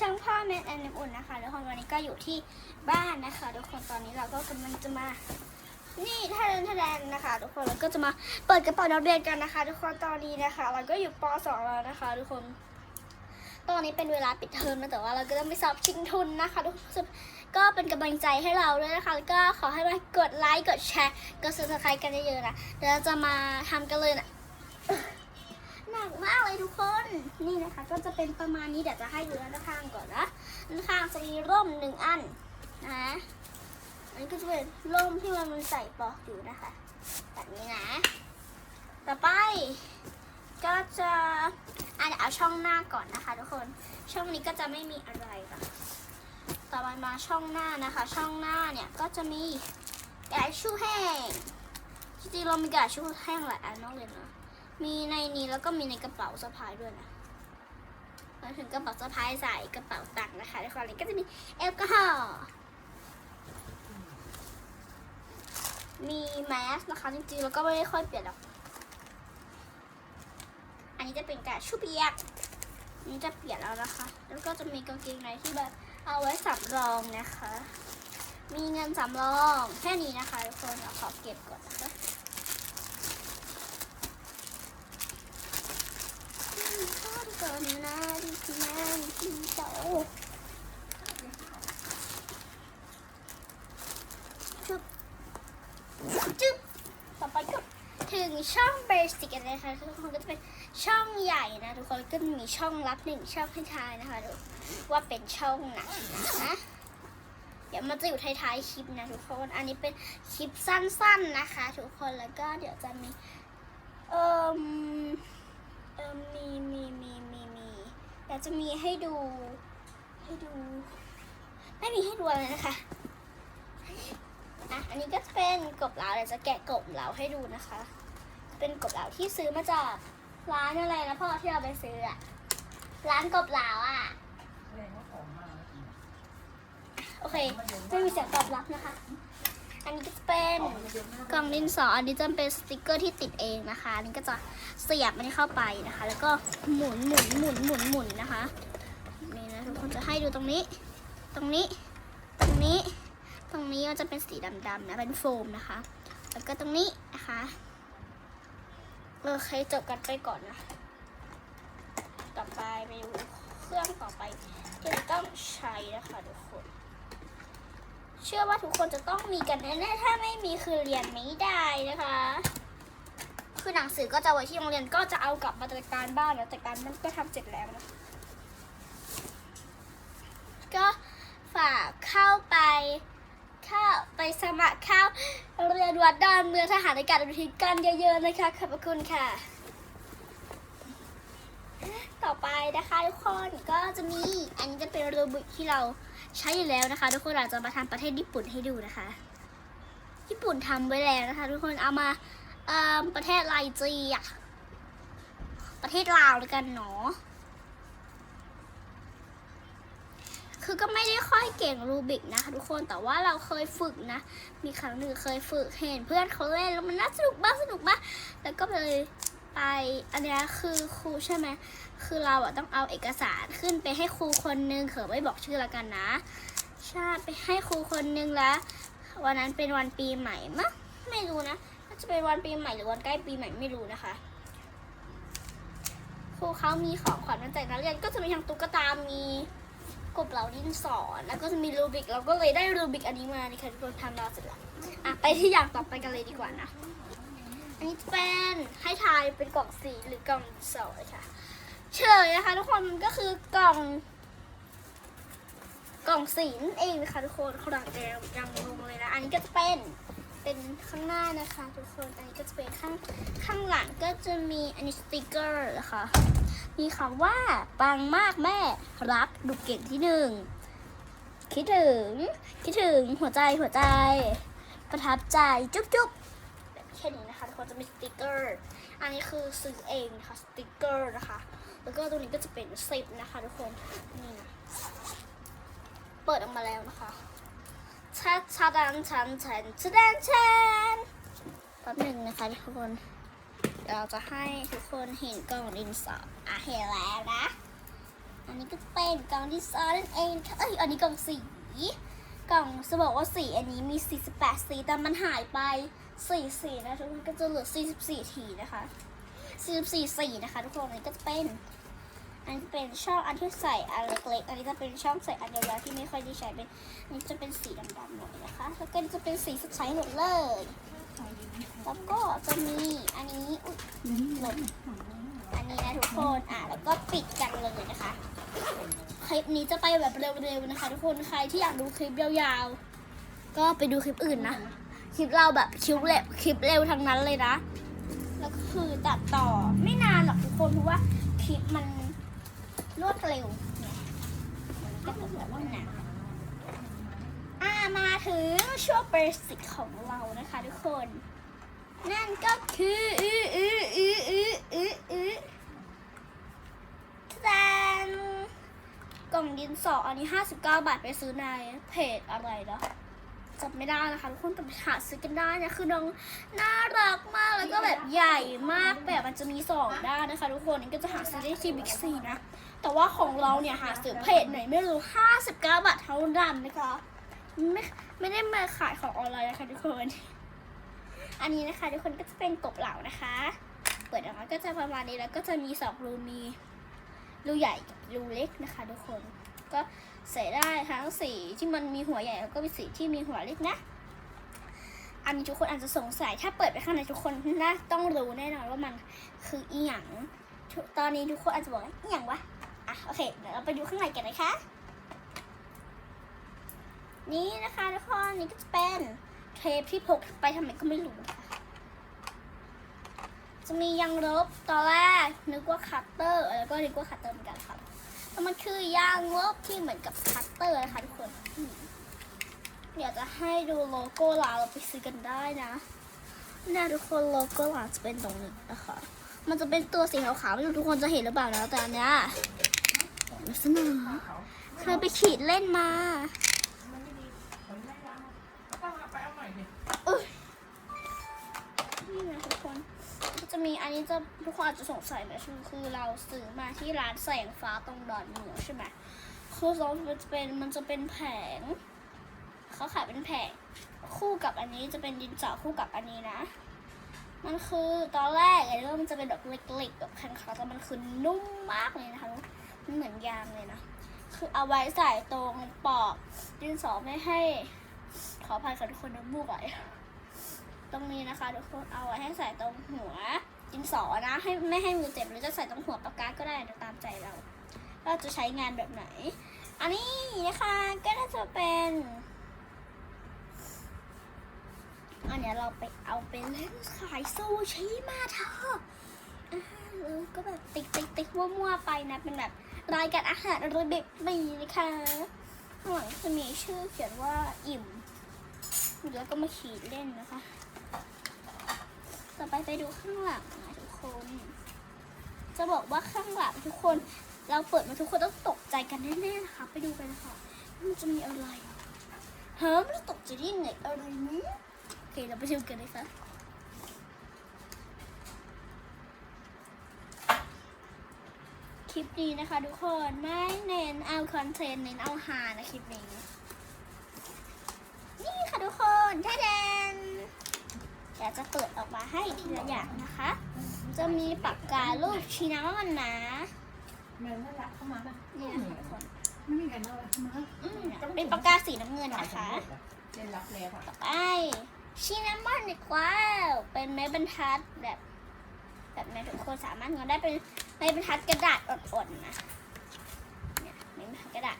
ช่องพ่อแม่แอนน้ำอุ่นนะคะทุกคนวันนี้ก็อยู่ที่บ้านนะคะทุกคนตอนนี้เราก็กำลังจะมา นี่ทะเลนทะเลนนะคะ ทุกคนแล้วก็จะมาเปิดกระเป๋านักเรียนกันนะคะ ทุกคนตอนนี้นะคะ เราก็อยู่ป .2 แล้วนะคะ ทุกคน ตอนนี้เป็นเวลาปิดเทอมนะแต่ว่าเราก็ต้องไปสอบชิงทุนนะคะทุกคนก็เป็นกำลังใจให้เราด้วยนะคะแล้วก็ขอให้มากดไลค์กดแชร์กด subscribe กันเยอะๆนะเดี๋ยวเราจะมาทำกันเลยนะ หนักมากเลยทุกคน นี่นะคะก็จะเป็นประมาณนี้เดี๋ยวจะให้ดูด้านข้างก่อนนะด้านข้างจะมีร่มหนึ่งอันนะอันนี้ก็จะเป็นร่มที่มันใส่ปลอกอยู่นะคะแบบนี้นะ ต่อไปก็จะอะเดี๋ยวเอาช่องหน้าก่อนนะคะ ทุกคน ช่องนี้ก็จะไม่มีอะไรค่ะต่อมามาช่องหน้านะคะ ช่องหน้าเนี่ยก็จะมีกระชู่แห้งจริงๆเรามีกระชูแห้งหลายอันมากเลยนะ มีในนี้แล้วก็มีในกระเป๋าสะพายด้วยนะมาถึงกระเป๋าสะพายใส่กระเป๋าตังค์นะคะในคราวนี้ก็จะมีแอลกอฮอล์มีแมสนะคะจริงๆแล้วก็ไม่ได้ค่อยเปลี่ยนหรอก อันนี้จะเป็นกระดาษชูเปียกนนี้จะเปลี่ยนแล้วนะคะ แล้วก็จะมีกางเกงในที่แบบเอาไว้สำรองนะคะ มีเงินสำรองแค่นี้นะคะทุกคนเดี๋ยวขอเก็บก่อนนะคะ ก่อนนะดิฉันที่โตจุ๊บจุ๊บต่อไปก็ถึงช่องเบสิกนเลยค่ะทุกคนก็จะเป็นช่องใหญ่นะ ทุกคนก็มีช่องลับหนึ่งช่องให้ทายนะคะดูว่าเป็นช่องไหนนะเดี๋ยวมันจะอยู่ท้ายๆคลิปนะทุกคน อันนี้เป็นคลิปสั้นๆนะคะ ทุกคนแล้วก็เดี๋ยวจะมีเอ่ม เออมีมีมีมีมีเดี๋ยวจะมีให้ดู ให้ดู ไม่มีให้ดูอะไรนะคะอะอันนี้ก็จะเป็นกบเหลาเดี๋ยวจะแกะกบเหลาให้ดูนะคะ เป็นกบเหลาที่ซื้อมาจากร้านอะไรนะพ่อที่เราไปซื้ออะร้านกบเหลาอะโอเคไม่มีเสียงตอบรับนะคะ อันนี้ก็จะเป็นกล่องดินสอ อันนี้จะเป็นสติกเกอร์ที่ติดเองนะคะ อันนี้ก็จะเสียบมันเข้าไปนะคะ แล้วก็หมุนหมุนหมุนหมุนหมุนนะคะ นี่นะทุกคนจะให้ดูตรงนี้ ตรงนี้ ตรงนี้ ตรงนี้มันจะเป็นสีดำๆนะ เป็นโฟมนะคะ แล้วก็ตรงนี้นะคะโอเคจบกันไปก่อนนะ ต่อไปไปดูเครื่องต่อไปที่ต้องใช้นะคะทุ เชื่อว่าทุกคนจะต้องมีกันแน่ๆถ้าไม่มีคือเรียนไม่ได้นะคะ คือหนังสือก็จะไว้ที่โรงเรียนก็จะเอากลับมาจัดการบ้านแล้วจัดการบ้านก็ทำเสร็จแล้วนะก็ฝากเข้าไปเข้าไปสมัครเข้าเรียนวัดดอนเมืองทหารในการอุทิศกันเยอะๆนะคะขอบคุณค่ะ ต่อไปนะคะทุกคนก็จะมีอันนี้จะเป็นรูบิกที่เรา ใช้อยู่แล้วนะคะ ทุกคนเราจะมาทำประเทศญี่ปุ่นให้ดูนะคะ ญี่ปุ่นทำไว้แล้วนะคะ ทุกคนเอามาเอ่อประเทศไลจีอะประเทศลาวแล้วกันเนาะคือก็ไม่ได้ค่อยเก่งรูบิกนะคะทุกคนแต่ว่าเราเคยฝึกนะ มีครั้งหนึ่งเคยฝึกเห็นเพื่อนเขาเล่นแล้วมันน่าสนุกมากสนุกมากแล้วก็เลยไปอันนี้คือครูใช่ไหม คือเราอะต้องเอาเอกสารขึ้นไปให้ครูคนนึงเขอไม่บอกชื่อละกันนะใช่ไปให้ครูคนนึงแล้ววันนั้นเป็นวันปีใหม่มะไม่รู้นะน่าจะเป็นวันปีใหม่หรือวันใกล้ปีใหม่ไม่รู้นะคะครูเขามีของขวัญวันแต่นักเรียนก็จะมีทั้งตุ๊กตา มีกบเหลาดินสอนแล้วก็จะมีรูบิก เราก็เลยได้รูบิกอันนี้มาในค่ะทุกคนทำเราเสร็จแล้วอะไปที่อย่างต่อไปกันเลยดีกว่านะ อันนี้เป็นให้ทายเป็นกล่องสีหรือกล่องสอเลยค่ะ เฉลยนะคะ ทุกคนมันก็คือกล่อง กล่องสีนั่นเองนะคะทุกคนครั้งเดียวยังงงเลยนะ อันนี้ก็จะเป็นเป็นข้างหน้านะคะ ทุกคนอันนี้ก็จะเป็นข้างข้างหลังก็จะมีอันนี้สติกเกอร์นะคะมีคำว่าปังมากแม่รักดุเก่งที่หนึ่งคิดถึง คิดถึงหัวใจหัวใจ ประทับใจจุ๊บจุ๊บแบบแค่นี้นะคะทุกคนจะมีสติกเกอร์ อันนี้คือซื้อเองนะคะสติกเกอร์นะคะ แล้วก็ตรงนี้ก็จะเป็นซิปนะคะทุกคนนี่นะเปิดออกมาแล้วนะคะชัดชัดันชันชันชัดันชันแป๊บหนึ่งนะคะทุกคนเราจะให้ทุกคนเห็นกล่องดินสออะเห็นแล้วนะ อันนี้ก็จะเป็นกล่องดิซายนั่นเองเอ้ยอันนี้กล่องสีกล่องจะบอกว่าสีอันนี้มี 48 สีแต่มันหายไป 4 สีนะทุกคนก็จะเหลือ 44 ทีนะคะ 44สีนะคะ ทุกคนอันนี้ก็จะเป็น อันนี้เป็นช่องอันที่ใส่อันเล็กๆ อันนี้จะเป็นช่องใส่อันยาวๆที่ไม่ค่อยได้ใช้เป็นอันนี้จะเป็นสีดำๆหน่อยนะคะ แล้วก็จะเป็นสีสดใสหมดเลย แล้วก็จะมีอันนี้อุ๊ยหล่นอันนี้นะทุกคนอะแล้วก็ปิดกันเลยนะคะคลิปนี้จะไปแบบเร็วๆนะคะ ทุกคนใครที่อยากดูคลิปยาวๆ ก็ไปดูคลิปอื่นนะ คลิปเราแบบคลิปเร็วคลิปเร็วทั้งนั้นเลยนะ แล้วก็คือตัดต่อไม่นานหรอกทุกคนเพราะว่าคลิปมันรวดเร็วเนี่ยมันก็แบบว่านานอ่ามาถึงช่วงเบสิกของเรานะคะทุกคน นั่นก็คืออืออืออืออืออืออือแตนกล่องดินสออันนี้ 59 บาทไปซื้อในเพจอะไรเนาะ จำไม่ได้นะคะทุกคนแต่หาซื้อกันได้นะคือน้องน่ารักมากแล้วก็แบบใหญ่มากแบบมันจะมีสองด้านนะคะทุกคนนี่ก็จะหาซื้อได้ที่บิ๊กซีนะ แต่ว่าของเราเนี่ยหาซื้อเพจไหนไม่รู้ 59 บาทเท่านั้นนะคะไม่ไม่ได้มาขายของออนไลน์นะคะทุกคน อันนี้นะคะทุกคนก็จะเป็นกบเหล่านะคะ เปิดออกมาก็จะประมาณนี้แล้วก็จะมีสองรูมีรูใหญ่กับรูเล็กนะคะ ทุกคนก็ ใส่ได้ทั้งสีที่มันมีหัวใหญ่แล้วก็มีสีที่มีหัวเล็กนะ อันนี้ทุกคนอาจจะสงสัยถ้าเปิดไปข้างในทุกคนน่าต้องรู้แน่นอนว่ามันคืออีหยังตอนนี้ทุกคนอาจจะบอกว่าอีหยังวะอะโอเคเดี๋ยวเราไปดูข้างในกันนะคะ นี่นะคะทุกคนนี่ก็จะเป็นเทปที่พกไปทำไมก็ไม่รู้จะมียางลบตอนแรกนึกว่าคัตเตอร์ แล้วก็นึกว่าคัตเตอร์เหมือนกันครับ มันคือยางลบที่เหมือนกับคัตเตอร์นะคะทุกคนอืมเดี๋ยวจะให้ดูโลโก้ร้านเราไปซื้อกันได้นะเนี่ยทุกคนโลโก้ร้านจะเป็นตรงนี้นะคะ มันจะเป็นตัวสีขาวๆไม่รู้ทุกคนจะเห็นหรือเปล่านะแต่อันเนี้ยลักษณะเคยไปขีดเล่นมา นี้จะทุกคนอาจจะสงสัยนะคือคือเราซื้อมาที่ร้านแสงฟ้าตรงดอนเมืองใช่ไหมคือเรามันจะเป็นมันจะเป็นแผงเขาขายเป็นแผงคู่กับอันนี้จะเป็นดินเสอคู่กับอันนี้นะ มันคือตอนแรกไอ้เรื่องมันจะเป็นแบบเล็กๆแบบแข็งๆแต่มันคือนุ่มมากเลยนะคะมันเหมือนยางเลยนะคือเอาไว้ใส่ตรงปอกดินสอไม่ให้ ขออภัยค่ะทุกคนน้ำมูกไหลตรงนี้นะคะทุกคนเอาไว้ให้ใส่ตรงหัว ดินสอนะ ให้ไม่ให้มือเจ็บหรือจะใส่ตรงหัวปากกาก็ได้นะตามใจเรา เราจะใช้งานแบบไหน อันนี้นะคะก็น่าจะเป็นอันเนี้ยเราไปเอาไปเล่นขายโซชีมาเถอะอ่าเออก็แบบติ๊กติ๊กติ๊กมั่วๆไปนะเป็นแบบรายการอาหารร่อยเบ็ดบีนะคะข้างหลังจะมีชื่อเขียนว่าอิ่มแล้วก็มาขีดเล่นนะคะ ต่อไปไปดูข้างหลังนะทุกคน จะบอกว่าข้างหลังทุกคน เราเปิดมาทุกคนต้องตกใจกันแน่ๆนะคะ ไปดูกันนะคะว่ามันจะมีอะไรเฮ้ยมันตกใจได้ยังไงอะไรนี้โอเคเราไปดูกันเลยค่ะคลิปนี้นะคะทุกคนไม่เน้นเอาคอนเทนต์เน้นเอาฮานะคลิปนี้ นี่ค่ะทุกคนท่าแดน เดี๋ยวจะเปิดออกมาให้ทีละอย่างนะคะ จะมีปากกาลูกชีน้ำมันนะแม่น่ารักเข้ามาป่ะนี่นะคะทุกคนไม่มีใครน่ารักเข้ามาอืมเป็นปากกาสีน้ำเงินนะคะเล่นรับแล้วอะต่อไปชีน้ำมันอีกแล้วเป็นไม้บรรทัดแบบแบบนี้ทุกคนสามารถงอนได้เป็นไม้บรรทัดกระดาษอ่อนๆนะเนี่ยไม้บรรทัดกระดาษ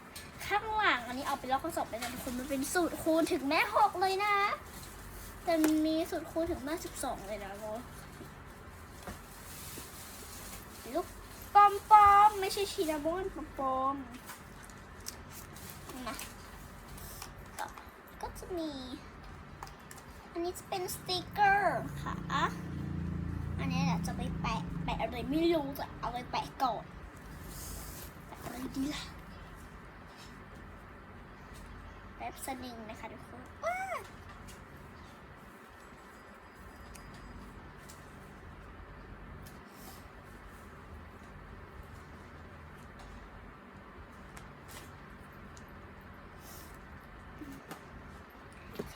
ข้างหลังอันนี้เอาไปลอกข้อสอบไปนะทุกคนมันเป็นสูตรคูณถึงแม่หกเลยนะ แต่มีสูตรคูณถึงแม่สิบสองเลยนะโมลูกปอมปอมไม่ใช่ชีนามอนปอมปอมนะต่อก็จะมี อันนี้จะเป็นสติกเกอร์ค่ะ อันนี้เดี๋ยวจะไปแปะแปะอะไรไม่รู้จะเอาไปแปะก่อนแปะอะไรดีล่ะแป๊บสนิงนะคะทุกคนว้า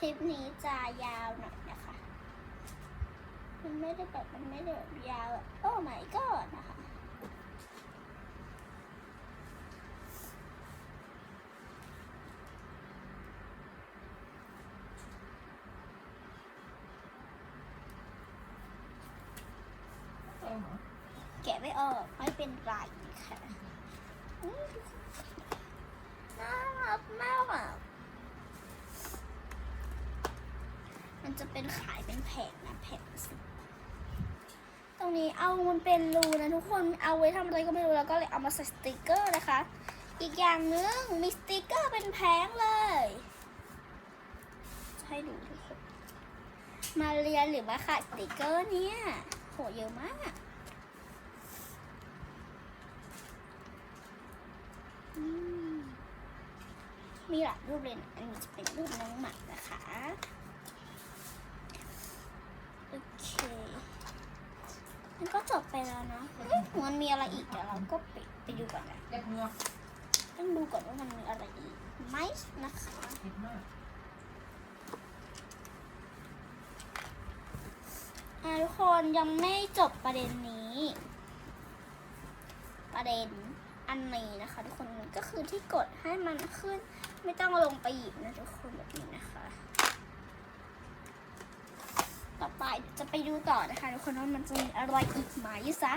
ลิปนี้จะยาวหน่อยนะคะ มันไม่ได้แบบมันไม่ได้แบบยาวอะโอ้ my god นะคะแกะไม่ออกไม่เป็นไรค่ะน่ารักมากอะ มันจะเป็นขายเป็นแผงนะแผงสิตรงนี้เอามันเป็นรูนะทุกคนเอาไว้ทำอะไรก็ไม่รู้แล้วก็เลยเอามาใส่สติกเกอร์นะคะ อีกอย่างหนึงมีสติกเกอร์เป็นแผงเลยจะให้ดูทุกคนมาเรียนหรือมาขายสติกเกอร์เนี่ยโหเยอะมากมมีหลายรูปเลยนะอันนี้จะเป็นรูปน้องหมานะคะ โอเค มันก็จบไปแล้วนะเอ๊ะมันมีอะไรอีกเดี๋ยวเราก็ไปไปดูก่อนนะเล็บเงือกต้องดูก่อนว่ามันมีอะไรอีกไหมนะคะทุกคนยังไม่จบประเด็นนี้ ประเด็นอันนี้นะคะ ทุกคนก็คือที่กดให้มันขึ้น ไม่ต้องลงไปหยิบนะทุกคนแบบนี้นะคะ ต่อไปจะไปดูต่อนะคะทุกคนว่ามันจะมีอะไรอีกไหมซะ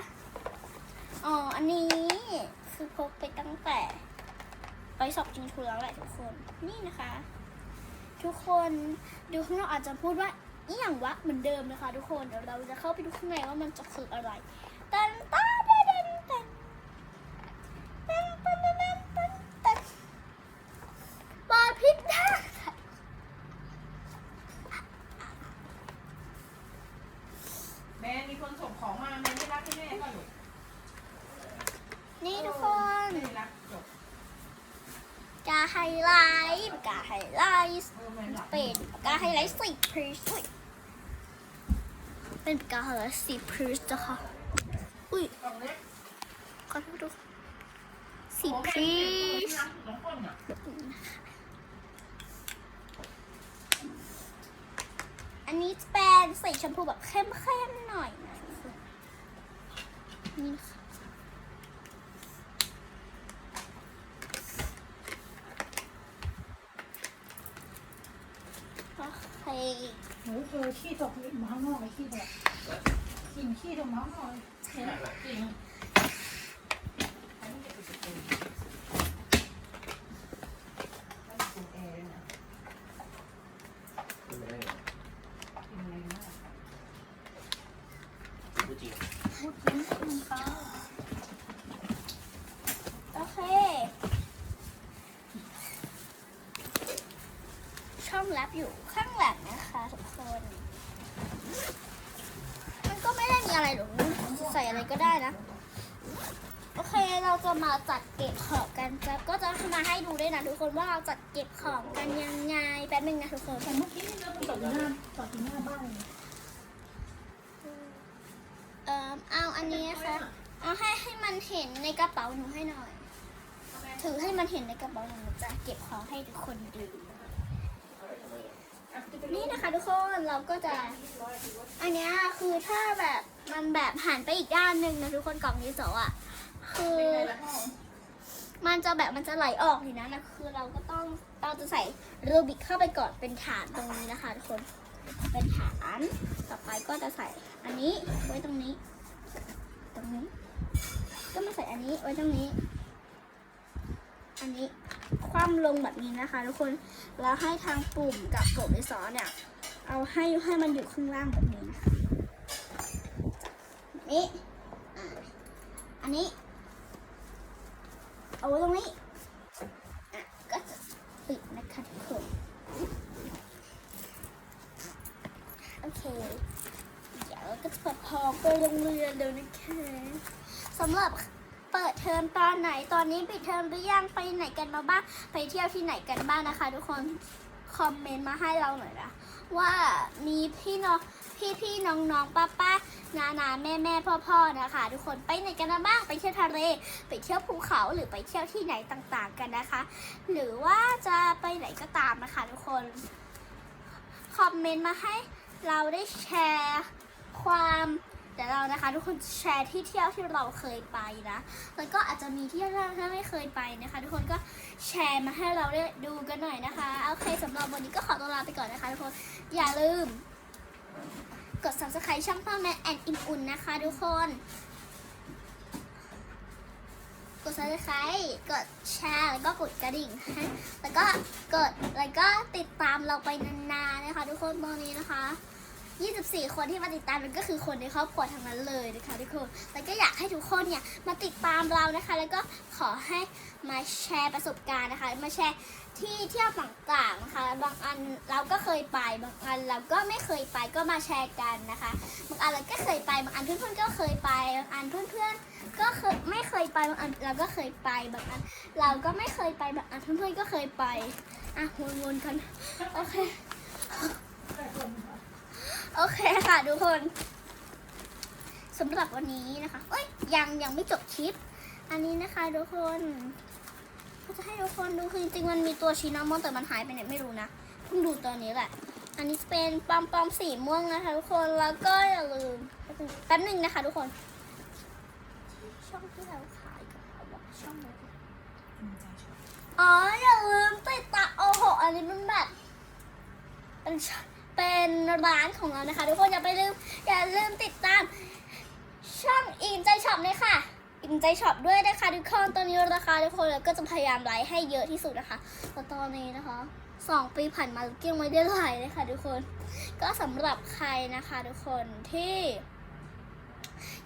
อ๋ออันนี้คือพกไปตั้งแต่ไปสอบจริงทูแล้วแหละทุกคนนี่นะคะ ทุกคนดูข้างนอกอาจจะพูดว่าอีหยังวะเหมือนเดิมนะคะ ทุกคนเดี๋ยวเราจะเข้าไปดูข้างในว่ามันจะคืออะไร tastes like purse เป็นกาหารสีพืชนะคะอุ้ยขอดูสีพืชอันนี้เป็นสีชมพูแบบเข้มๆหน่อยนะนี่ค่ะ เออขี้ตกมาข้างนอกไอ้ขี้ตกกลิ่นขี้ตกมาข้างนอกเห็นไหมกลิ่นพูดจริงคุณป้โอเค ช่องรับอยู่ อะไรก็ได้นะ โอเคเราจะมาจัดเก็บของกันจะก็จะมาให้ดูด้วยนะทุกคนว่าเราจัดเก็บของกันยังไงแป๊บนึงนะทุกคนแต่เมื่อกี้นี่เราไปจอดหน้าจอดหน้าบ้านเลยเอ่อเอาอันนี้นะคะเอาให้ให้มันเห็นในกระเป๋าหนูให้หน่อย ถือให้มันเห็นในกระเป๋าหนูจะเก็บของให้ทุกคนดูนี่นะคะทุกคนเราก็จะ อันนี้คือถ้าแบบ มันแบบหันไปอีกด้านหนึ่งนะทุกคนกล่องที่สออะ คือ มันจะแบบมันจะไหลออกทีนั้นนะคือเราก็ต้องเราจะใส่รูบิกเข้าไปก่อนเป็นฐานตรงนี้นะคะทุกคน เป็นฐานต่อไปก็จะใส่อันนี้ไว้ตรงนี้ ตรงนี้ ก็มาใส่อันนี้ไว้ตรงนี้ อันนี้คว่ำลงแบบนี้นะคะ ทุกคนแล้วให้ทางปุ่มกับปุ่มที่สอเนี่ย เอาให้ให้มันอยู่ข้างล่างแบบนี้นะคะ นี้อันนี้ เอาไว้ตรงนี้ก็จะปิดนะคะทุกคนโอเค เดี๋ยวก็จะเปิดพอไปโรงเรียนเดี๋ยวนะคะสำหรับเปิดเทอมตอนไหนตอนนี้ปิดเทอมหรือยังไปไหนกันมาบ้างไปเที่ยวที่ไหนกันบ้างนะคะ ทุกคน คอมเมนต์มาให้เราหน่อยนะว่ามีพี่น้องพี่พี่น้องน้องป้าป้านานาแม่แม่พ่อพ่อนะคะ ทุกคนไปไหนกันบ้างไปเที่ยวทะเลไปเที่ยวภูเขาหรือไปเที่ยวที่ไหนต่างๆกันนะคะ หรือว่าจะไปไหนก็ตามนะคะทุกคนคอมเมนต์มาให้เราได้แชร์ความ เดี๋ยวเรานะคะ ทุกคนแชร์ที่เที่ยวที่เราเคยไปนะแล้วก็อาจจะมีที่เราไม่เคยไปนะคะ ทุกคนก็แชร์มาให้เราได้ดูกันหน่อยนะคะโอเคสำหรับวันนี้ก็ขอตัวลาไปก่อนนะคะทุกคนอย่าลืม กด subscribe ช่องพ่อแม่แอนอินอุ่นนะคะ ทุกคน กด subscribe กดแชร์แล้วก็กดกระดิ่งแล้วก็กดแล้วก็ติดตามเราไปนานๆนะคะ ทุกคนตอนนี้นะคะ 24 คนที่มาติดตามมันก็คือคนในครอบครัวทั้งนั้นเลยนะคะทุกคน แล้วก็อยากให้ทุกคนเนี่ยมาติดตามเรานะคะ แล้วก็ขอให้มาแชร์ประสบการณ์นะคะ มาแชร์ที่เที่ยวต่างๆนะคะ บางอันเราก็เคยไป บางอันเราก็ไม่เคยไปก็มาแชร์กันนะคะ บางอันเราก็เคยไป บางอันเพื่อนๆก็เคยไป บางอันเพื่อนๆก็เคยไม่เคยไป บางอันเราก็เคยไป บางอันเราก็ไม่เคยไป บางอันเพื่อนๆก็เคยไป อะวนๆกัน โอเค โอเคค่ะทุกคนสำหรับวันนี้นะคะเอ้ยยังยังไม่จบคลิป อันนี้นะคะทุกคนก็จะให้ทุกคนดูคือจริงๆมันมีตัวชินามอนแต่มันหายไปไหนไม่รู้นะเพิ่งดูตอนนี้แหละ อันนี้เป็นปอมปอมสีม่วงนะคะทุกคนแล้วก็อย่าลืมแป๊บหนึงนะคะทุกคน ช่องที่เราขายกับเขาอกช่องไหนอ๋ออย่าลืมติดตามโอ้โหอันนี้มันแบบเป็นช เป็นร้านของเรานะคะ ทุกคนอย่าไปลืมอย่าลืมติดตาม ช่องอินใจช็อปเลยค่ะอินใจช็อปด้วยนะคะทุกคนตอนนี้ราคาทุกคนแล้วก็จะพยายามไลฟ์ให้เยอะที่สุดนะคะแต่ตอนนี้นะคะสองปีผ่านมาเกี้ยังไม่ได้ไลฟ์เลยค่ะทุกคน ก็สำหรับใครนะคะทุกคนที่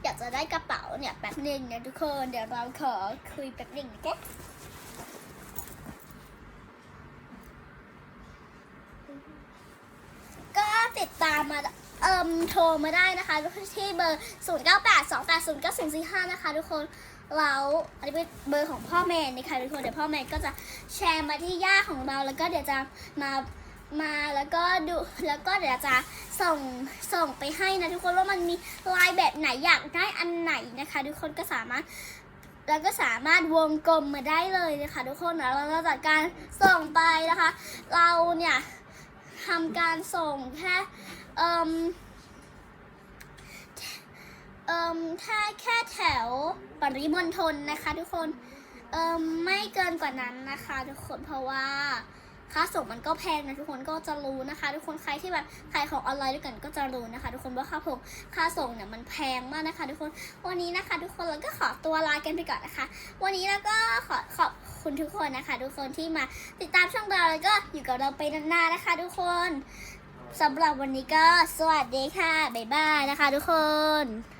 อยากจะได้กระเป๋าเนี่ยแป๊บหนึ่งนะทุกคนเดี๋ยวเราขอคุยแป๊บหนึ่งนะแกก็ ตามมาเอ่มโทรมาได้นะคะที่เบอร์ 0 9 8 2 8 0 9 0 4 5 นะคะ ทุกคนแล้วอันนี้เป็นเบอร์ของพ่อแม่นะคะทุกคนเดี๋ยวพ่อแม่ก็จะแชร์มาที่ย่าของเรา แล้วก็เดี๋ยวจะมามาแล้วก็ดูแล้วก็เดี๋ยวจะส่งส่งไปให้นะทุกคนว่ามันมีลายแบบไหนอยากได้อันไหนนะคะ ทุกคนก็สามารถแล้วก็สามารถวงกลมมาได้เลยนะคะ ทุกคนแล้วเราจะจัดการส่งไปนะคะ เราเนี่ย ทำการส่งแค่เอ่มเอ่มแค่แค่แถวปริมณฑลนะคะ ทุกคนเอ่มไม่เกินกว่านั้นนะคะ ทุกคนเพราะว่า ค่าส่งมันก็แพงนะทุกคนก็จะรู้นะคะ ทุกคนใครที่แบบขายของออนไลน์ด้วยกันก็จะรู้นะคะ ทุกคนว่าค่าส่งค่าส่งเนี่ยมันแพงมากนะคะ ทุกคนวันนี้นะคะ ทุกคนเราก็ขอตัวลากันไปก่อนนะคะ วันนี้แล้วก็ขอขอบคุณทุกคนนะคะ ทุกคนที่มาติดตามช่องเราแล้วก็อยู่กับเราไปนานๆนะคะ ทุกคนสำหรับวันนี้ก็สวัสดีค่ะบ๊ายบายนะคะ ทุกคน